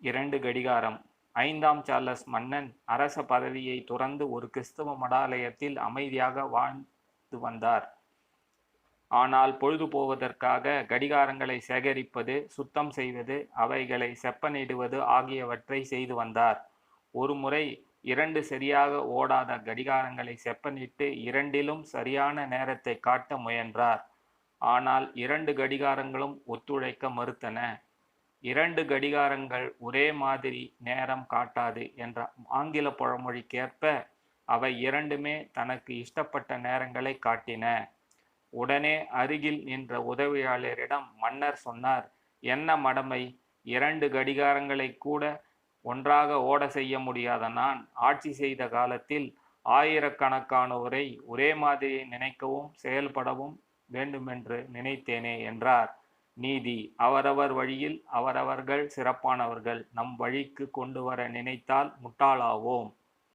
இரண்டு கடிகாரம். ஐந்தாம் சார்லஸ் மன்னன் அரச பதவியை துறந்து ஒரு கிறிஸ்தவ மடாலயத்தில் அமைதியாக வாழ்ந்து வந்தார். ஆனால் பொழுது போவதற்காக கடிகாரங்களை சேகரிப்பது சுத்தம் செய்வது அவைகளை செப்பனிடுவது ஆகியவற்றை செய்து வந்தார். ஒருமுறை இரண்டு சரியாக ஓடாத கடிகாரங்களை செப்பனிட்டு இரண்டிலும் சரியான நேரத்தை காட்ட முயன்றார். ஆனால் இரண்டு கடிகாரங்களும் ஒத்துழைக்க மறுத்தன. இரண்டு கடிகாரங்கள் ஒரே மாதிரி நேரம் காட்டாது என்ற ஆங்கில பழமொழிக்கேற்ப அவை இரண்டுமே தனக்கு இஷ்டப்பட்ட நேரங்களை காட்டின. உடனே அருகில் நின்ற உதவியாளரிடம் மன்னர் சொன்னார் என்ன மடமை இரண்டு கடிகாரங்களை கூட ஒன்றாக ஓட செய்ய முடியாத நான் ஆட்சி செய்த காலத்தில் ஆயிரக்கணக்கானோரை ஒரே மாதிரி நினைக்கவும் செயல்படவும் வேண்டுமென்று நினைத்தேனே என்றார். நீதி. அவரவர் வழியில் அவரவர்கள் சிறப்பானவர்கள். நம் வழிக்கு கொண்டு வர நினைத்தால் முட்டாளாவோம்.